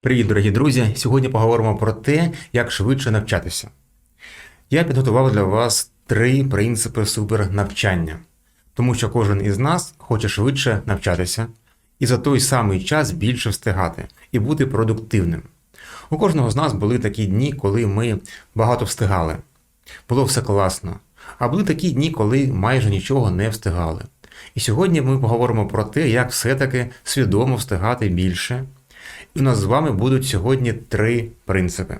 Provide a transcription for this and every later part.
Привіт, дорогі друзі! Сьогодні поговоримо про те, як швидше навчатися. Я підготував для вас три принципи супернавчання, тому що кожен із нас хоче швидше навчатися і за той самий час більше встигати і бути продуктивним. У кожного з нас були такі дні, коли ми багато встигали. Було все класно. А були такі дні, коли майже нічого не встигали. І сьогодні ми поговоримо про те, як все-таки свідомо встигати більше. І у нас з вами будуть сьогодні три принципи.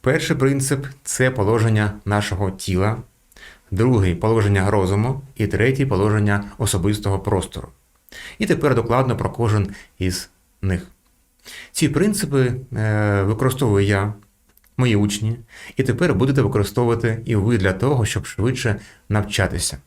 Перший принцип це положення нашого тіла, другий положення розуму і третій положення особистого простору. І тепер докладно про кожен із них. Ці принципи е, використовую я, мої учні, і тепер будете використовувати і ви для того, щоб швидше навчатися.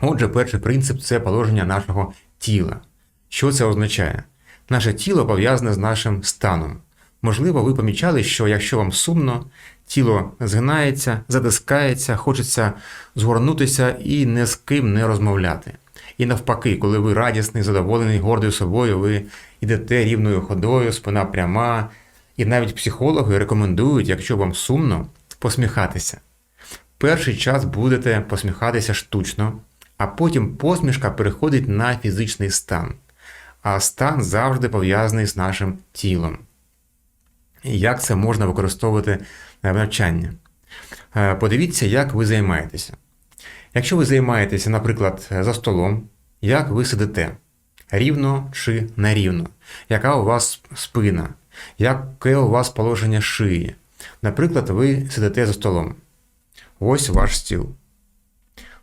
Отже, перший принцип це положення нашого тіла. Що це означає? Наше тіло пов'язане з нашим станом. Можливо, ви помічали, що якщо вам сумно, тіло згинається, затискається, хочеться згорнутися і ні з ким не розмовляти. І навпаки, коли ви радісний, задоволений, гордий собою, ви йдете рівною ходою, спина пряма, і навіть психологи рекомендують, якщо вам сумно, посміхатися. Перший час будете посміхатися штучно, а потім посмішка переходить на фізичний стан а стан завжди пов'язаний з нашим тілом. Як це можна використовувати в навчанні? Е, Подивіться, як ви займаєтеся. Якщо ви займаєтеся, наприклад, за столом, як ви сидите? Рівно чи нерівно? Яка у вас спина? Яке у вас положення шиї? Наприклад, ви сидите за столом. Ось ваш стіл.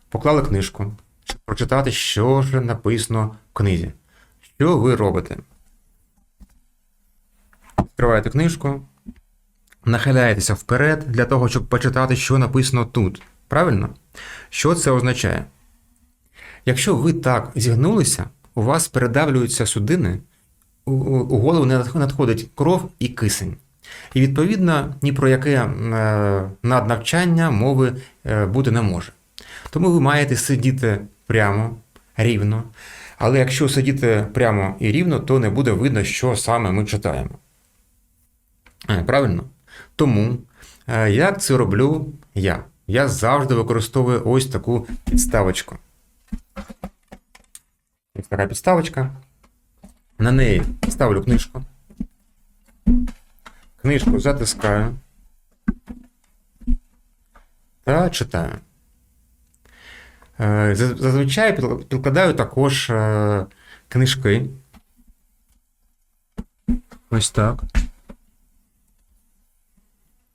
Поклали книжку, прочитати, що ж написано в книзі. Що ви робите? Відкриваєте книжку, нахиляєтеся вперед для того, щоб почитати, що написано тут. Правильно? Що це означає? Якщо ви так зігнулися, у вас передавлюються судини, у, голову не надходить кров і кисень. І, відповідно, ні про яке е, наднавчання мови е, бути не може. Тому ви маєте сидіти прямо, рівно. Але якщо сидіти прямо і рівно, то не буде видно, що саме ми читаємо. Е, Правильно? Тому, е, як це роблю я? Я завжди використовую ось таку підставочку. Ось така підставочка. На неї ставлю книжку. Книжку затискаю та читаю. Е, заз- Зазвичай підкладаю також е, книжки. Ось так.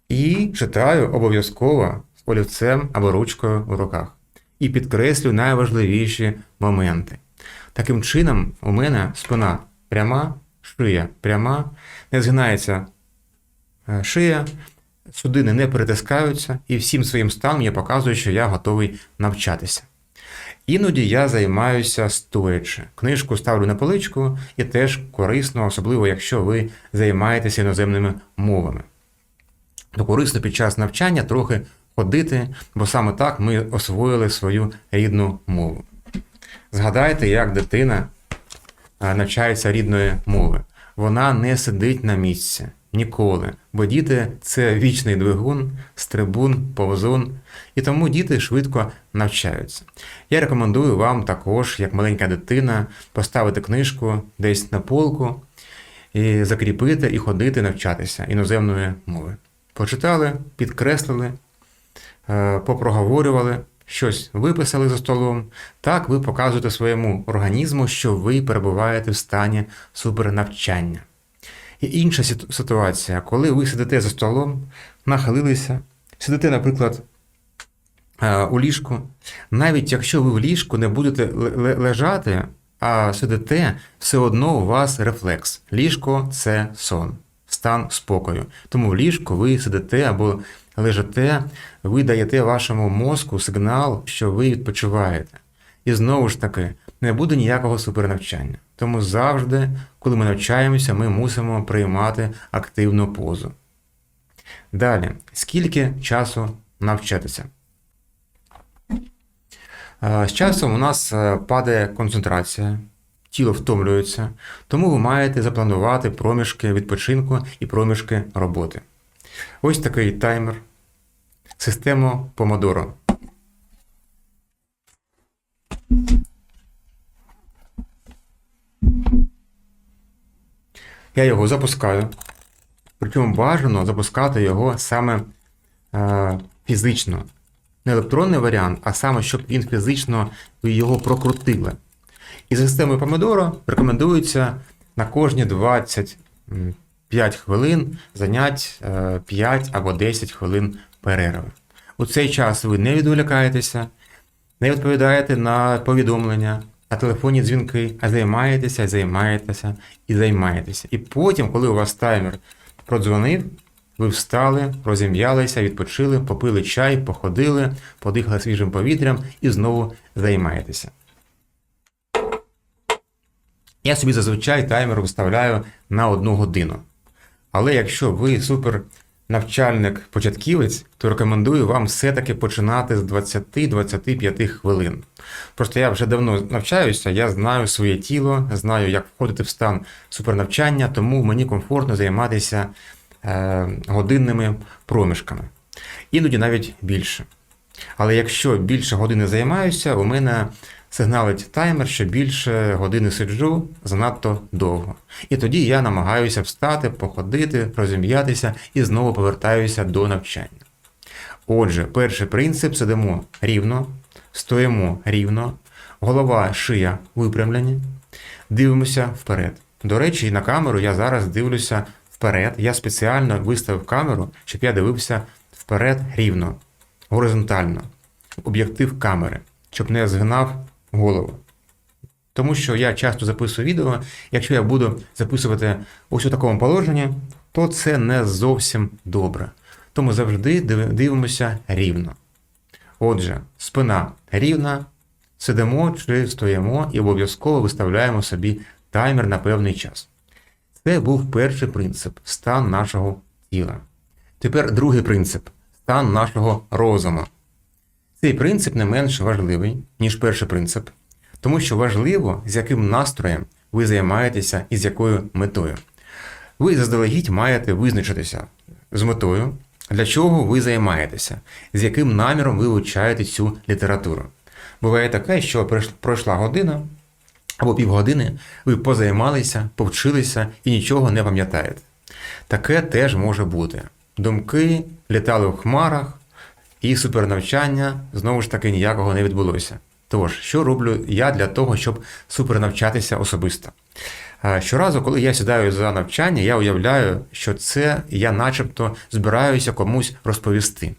І читаю обов'язково з олівцем або ручкою в руках. І підкреслю найважливіші моменти. Таким чином, у мене спина пряма, шия пряма, не згинається е, шия, судини не перетискаються, і всім своїм станом я показую, що я готовий навчатися. Іноді я займаюся стоячи. Книжку ставлю на поличку і теж корисно, особливо якщо ви займаєтеся іноземними мовами. То корисно під час навчання трохи ходити, бо саме так ми освоїли свою рідну мову. Згадайте, як дитина навчається рідної мови. Вона не сидить на місці ніколи, бо діти це вічний двигун, стрибун, повзун, і тому діти швидко навчаються. Я рекомендую вам також, як маленька дитина, поставити книжку десь на полку, і закріпити і ходити навчатися іноземної мови. Почитали, підкреслили, е, попроговорювали, щось виписали за столом. Так ви показуєте своєму організму, що ви перебуваєте в стані супернавчання. І інша ситуація, коли ви сидите за столом, нахилилися, сидите, наприклад, е, у ліжку. Навіть якщо ви в ліжку не будете ле- ле- лежати, а сидите, все одно у вас рефлекс. Ліжко це сон, стан спокою. Тому в ліжку ви сидите або лежите, ви даєте вашому мозку сигнал, що ви відпочиваєте. І знову ж таки, не буде ніякого супернавчання. Тому завжди, коли ми навчаємося, ми мусимо приймати активну позу. Далі, скільки часу навчатися? Е, З часом у нас е, падає концентрація, тіло втомлюється, тому ви маєте запланувати проміжки відпочинку і проміжки роботи. Ось такий таймер. Систему Помодоро. Я його запускаю. Причому бажано запускати його саме е, фізично. Не електронний варіант, а саме, щоб він фізично його прокрутили. І за системою Pomodoro рекомендується на кожні 25 хвилин занять е, 5 або 10 хвилин перерви. У цей час ви не відволікаєтеся, не відповідаєте на повідомлення, на телефонні дзвінки, а займаєтеся, займаєтеся і займаєтеся. І потім, коли у вас таймер продзвонив, ви встали, розім'ялися, відпочили, попили чай, походили, подихали свіжим повітрям і знову займаєтеся. Я собі зазвичай таймер виставляю на одну годину. Але якщо ви супер навчальник початківець, то рекомендую вам все-таки починати з 20-25 хвилин. Просто я вже давно навчаюся, я знаю своє тіло, знаю, як входити в стан супернавчання, тому мені комфортно займатися е, годинними проміжками. Іноді навіть більше. Але якщо більше години займаюся, у мене сигналить таймер, що більше години сиджу занадто довго. І тоді я намагаюся встати, походити, розім'ятися і знову повертаюся до навчання. Отже, перший принцип сидимо рівно, стоїмо рівно, голова, шия випрямлені, дивимося вперед. До речі, на камеру я зараз дивлюся вперед. Я спеціально виставив камеру, щоб я дивився вперед рівно, горизонтально, об'єктив камери, щоб не згинав голову. Тому що я часто записую відео, якщо я буду записувати ось у такому положенні, то це не зовсім добре. Тому завжди дивимося рівно. Отже, спина рівна, сидимо чи стоїмо і обов'язково виставляємо собі таймер на певний час. Це був перший принцип стан нашого тіла. Тепер другий принцип стан нашого розуму. Цей принцип не менш важливий, ніж перший принцип, тому що важливо, з яким настроєм ви займаєтеся і з якою метою. Ви заздалегідь маєте визначитися з метою, для чого ви займаєтеся, з яким наміром ви вивчаєте цю літературу. Буває таке, що пройшла година або півгодини, ви позаймалися, повчилися і нічого не пам'ятаєте. Таке теж може бути. Думки літали в хмарах, і супернавчання знову ж таки ніякого не відбулося. Тож, що роблю я для того, щоб супернавчатися особисто? Щоразу, коли я сідаю за навчання, я уявляю, що це я начебто збираюся комусь розповісти.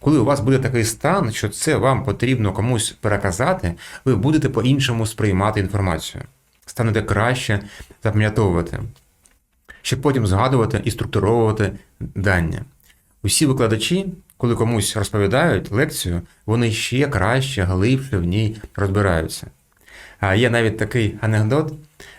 Коли у вас буде такий стан, що це вам потрібно комусь переказати, ви будете по-іншому сприймати інформацію. Станете краще запам'ятовувати, щоб потім згадувати і структуровувати дані. Усі викладачі, коли комусь розповідають лекцію, вони ще краще, глибше в ній розбираються. Є навіть такий анекдот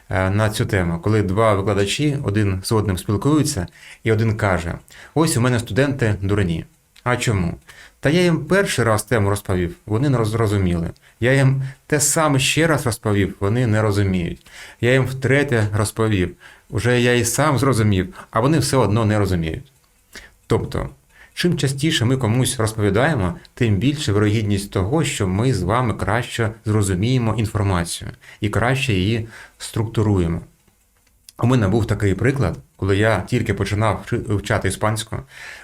е, на цю тему, коли два викладачі один з одним спілкуються, і один каже: Ось у мене студенти дурні. А чому? Та я їм перший раз тему розповів, вони не зрозуміли. Я їм те саме ще раз розповів, вони не розуміють. Я їм втретє розповів, уже я і сам зрозумів, а вони все одно не розуміють. Тобто, чим частіше ми комусь розповідаємо, тим більше вирогідність того, що ми з вами краще зрозуміємо інформацію і краще її структуруємо. У мене був такий приклад, коли я тільки починав вивчати іспанську.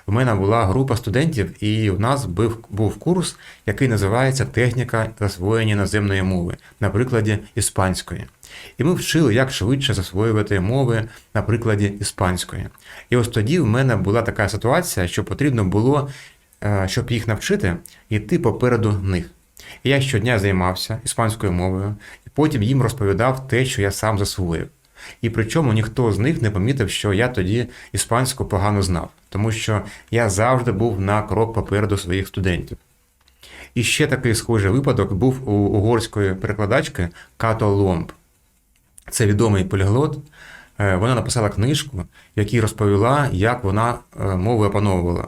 У мене була група студентів, і в нас був, був курс, який називається Техніка засвоєння іноземної мови на прикладі іспанської. І ми вчили, як швидше засвоювати мови на прикладі іспанської. І ось тоді в мене була така ситуація, що потрібно було, е, щоб їх навчити, йти попереду них. І я щодня займався іспанською мовою, і потім їм розповідав те, що я сам засвоїв. І причому ніхто з них не помітив, що я тоді іспанську погано знав, тому що я завжди був на крок попереду своїх студентів. І ще такий схожий випадок був у угорської перекладачки Като Ломб. Це відомий поліглот. Е, Вона написала книжку, в якій розповіла, як вона е, мови опановувала.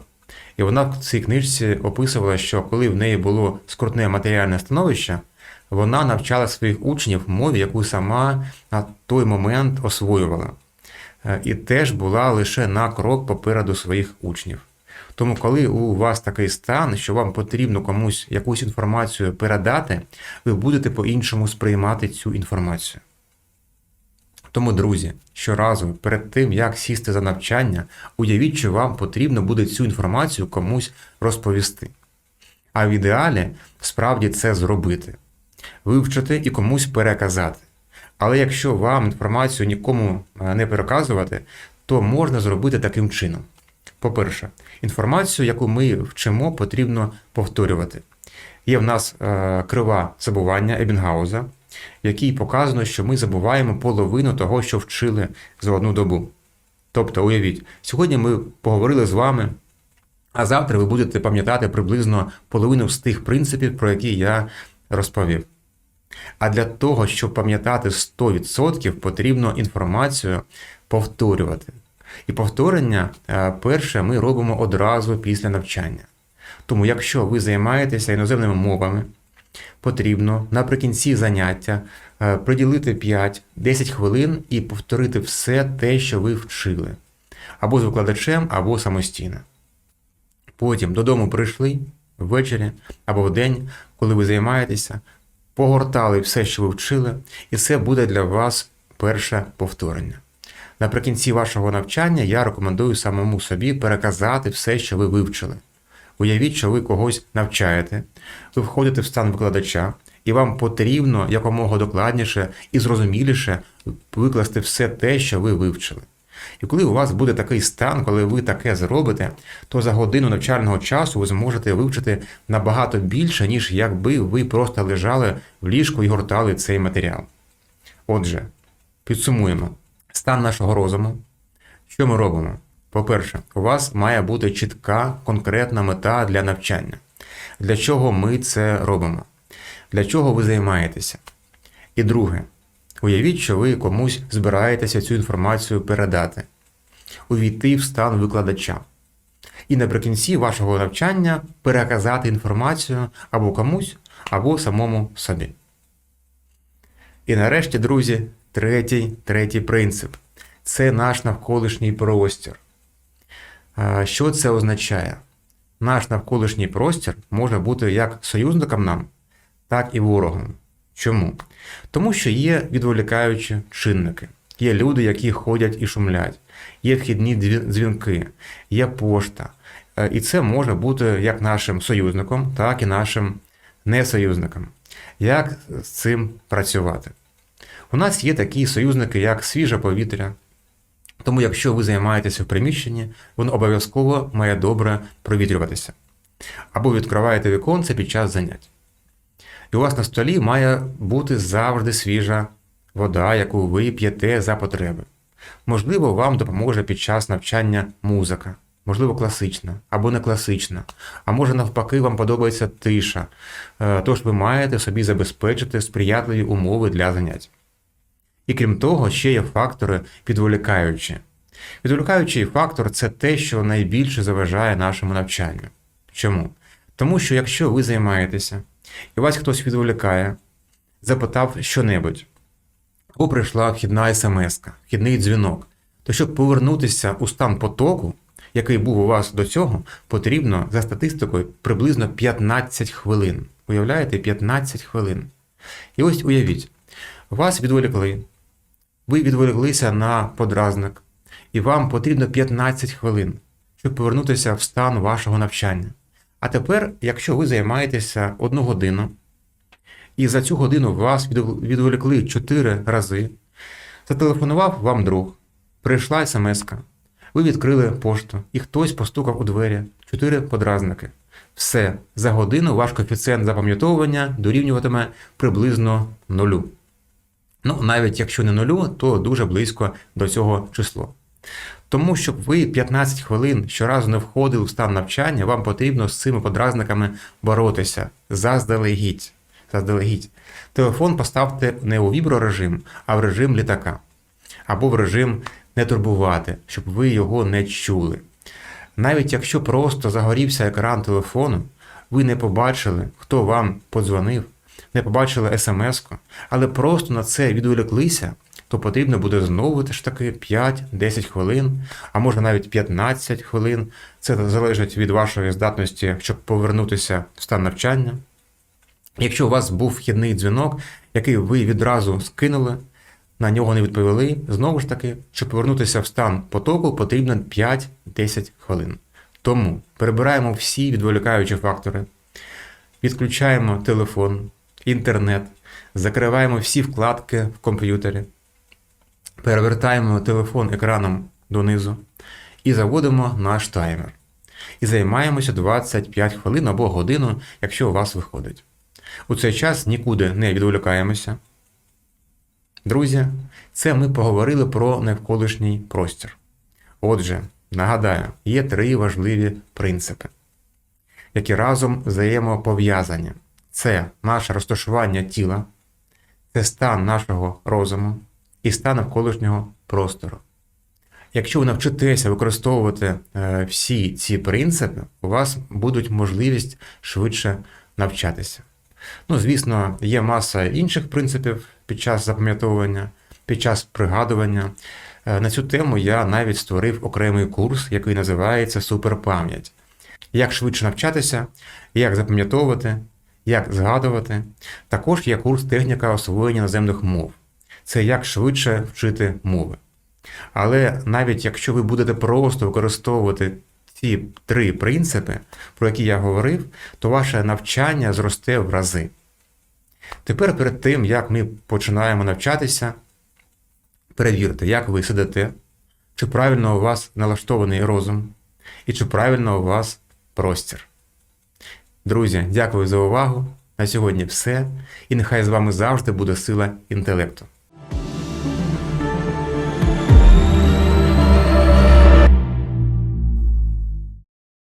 І вона в цій книжці описувала, що коли в неї було скрутне матеріальне становище, вона навчала своїх учнів мові, яку сама на той момент освоювала, Е, і теж була лише на крок попереду своїх учнів. Тому, коли у вас такий стан, що вам потрібно комусь якусь інформацію передати, ви будете по-іншому сприймати цю інформацію. Тому, друзі, щоразу перед тим, як сісти за навчання, уявіть, що вам потрібно буде цю інформацію комусь розповісти. А в ідеалі справді це зробити, вивчити і комусь переказати. Але якщо вам інформацію нікому е, не переказувати, то можна зробити таким чином. По-перше, інформацію, яку ми вчимо, потрібно повторювати. Є в нас е, крива забування Ебінгауза, якій показано, що ми забуваємо половину того, що вчили за одну добу. Тобто, уявіть, сьогодні ми поговорили з вами, а завтра ви будете пам'ятати приблизно половину з тих принципів, про які я розповів. А для того, щоб пам'ятати 100%, потрібно інформацію повторювати. І повторення е, перше ми робимо одразу після навчання. Тому, якщо ви займаєтеся іноземними мовами, потрібно наприкінці заняття е, приділити 5-10 хвилин і повторити все те, що ви вчили, або з викладачем, або самостійно. Потім додому прийшли ввечері або вдень, коли ви займаєтеся, погортали все, що ви вчили, і це буде для вас перше повторення. Наприкінці вашого навчання я рекомендую самому собі переказати все, що ви вивчили. Уявіть, що ви когось навчаєте, ви входите в стан викладача, і вам потрібно якомога докладніше і зрозуміліше викласти все те, що ви вивчили. І коли у вас буде такий стан, коли ви таке зробите, то за годину навчального часу ви зможете вивчити набагато більше, ніж якби ви просто лежали в ліжку і гортали цей матеріал. Отже, підсумуємо стан нашого розуму. Що ми робимо? По-перше, у вас має бути чітка конкретна мета для навчання. Для чого ми це робимо? Для чого ви займаєтеся? І друге, уявіть, що ви комусь збираєтеся цю інформацію передати, увійти в стан викладача. І наприкінці вашого навчання переказати інформацію або комусь, або самому собі. І нарешті, друзі, третій, третій принцип це наш навколишній простір. Що це означає? Наш навколишній простір може бути як союзником нам, так і ворогом. Чому? Тому що є відволікаючі чинники, є люди, які ходять і шумлять, є вхідні дзвінки, є пошта. Е, І це може бути як нашим союзником, так і нашим несоюзником. Як з цим працювати? У нас є такі союзники, як свіже повітря. Тому, якщо ви займаєтеся в приміщенні, воно обов'язково має добре провітрюватися. Або відкриваєте віконце під час занять. І у вас на столі має бути завжди свіжа вода, яку ви п'єте за потреби. Можливо, вам допоможе під час навчання музика, можливо, класична або не класична, а може навпаки, вам подобається тиша. Е, Тож ви маєте собі забезпечити сприятливі умови для занять. І крім того, ще є фактори відволікаючі. Відволікаючий фактор це те, що найбільше заважає нашому навчанню. Чому? Тому що якщо ви займаєтеся, і вас хтось відволікає, запитав щонебудь, або прийшла вхідна смс, вхідний дзвінок, то щоб повернутися у стан потоку, який був у вас до цього, потрібно за статистикою приблизно 15 хвилин. Уявляєте, 15 хвилин. І ось уявіть, вас відволікли, ви відволіклися на подразник, і вам потрібно 15 хвилин, щоб повернутися в стан вашого навчання. А тепер, якщо ви займаєтеся одну годину, і за цю годину вас відволікли 4 рази, зателефонував вам друг, прийшла смс, ви відкрили пошту, і хтось постукав у двері, 4 подразники. Все, за годину ваш коефіцієнт запам'ятовування дорівнюватиме приблизно нулю. Ну, навіть якщо не нулю, то дуже близько до цього число. Тому, щоб ви 15 хвилин щоразу не входили в стан навчання, вам потрібно з цими подразниками боротися заздалегідь. заздалегідь. Телефон поставте не у віброрежим, а в режим літака. Або в режим не турбувати, щоб ви його не чули. Навіть якщо просто загорівся екран телефону, ви не побачили, хто вам подзвонив, не побачили смс-ку, але просто на це відволіклися, то потрібно буде знову теж таки 5-10 хвилин, а може навіть 15 хвилин. Це залежить від вашої здатності, щоб повернутися в стан навчання. Якщо у вас був вхідний дзвінок, який ви відразу скинули, на нього не відповіли, знову ж таки, щоб повернутися в стан потоку, потрібно 5-10 хвилин. Тому перебираємо всі відволікаючі фактори, відключаємо телефон, інтернет, закриваємо всі вкладки в комп'ютері, перевертаємо телефон екраном донизу і заводимо наш таймер. І займаємося 25 хвилин або годину, якщо у вас виходить. У цей час нікуди не відволікаємося. Друзі, це ми поговорили про навколишній простір. Отже, нагадаю, є три важливі принципи, які разом взаємопов'язані. Це наше розташування тіла, це стан нашого розуму і стан навколишнього простору. Якщо ви навчитеся використовувати е, всі ці принципи, у вас будуть можливість швидше навчатися. Ну, звісно, є маса інших принципів під час запам'ятовування, під час пригадування. Е, На цю тему я навіть створив окремий курс, який називається Суперпам'ять. Як швидше навчатися, як запам'ятовувати, як згадувати. Також є курс техніка освоєння наземних мов. Це як швидше вчити мови. Але навіть якщо ви будете просто використовувати ці три принципи, про які я говорив, то ваше навчання зросте в рази. Тепер перед тим, як ми починаємо навчатися, перевірте, як ви сидите, чи правильно у вас налаштований розум, і чи правильно у вас простір. Друзі, дякую за увагу. На сьогодні все. І нехай з вами завжди буде сила інтелекту.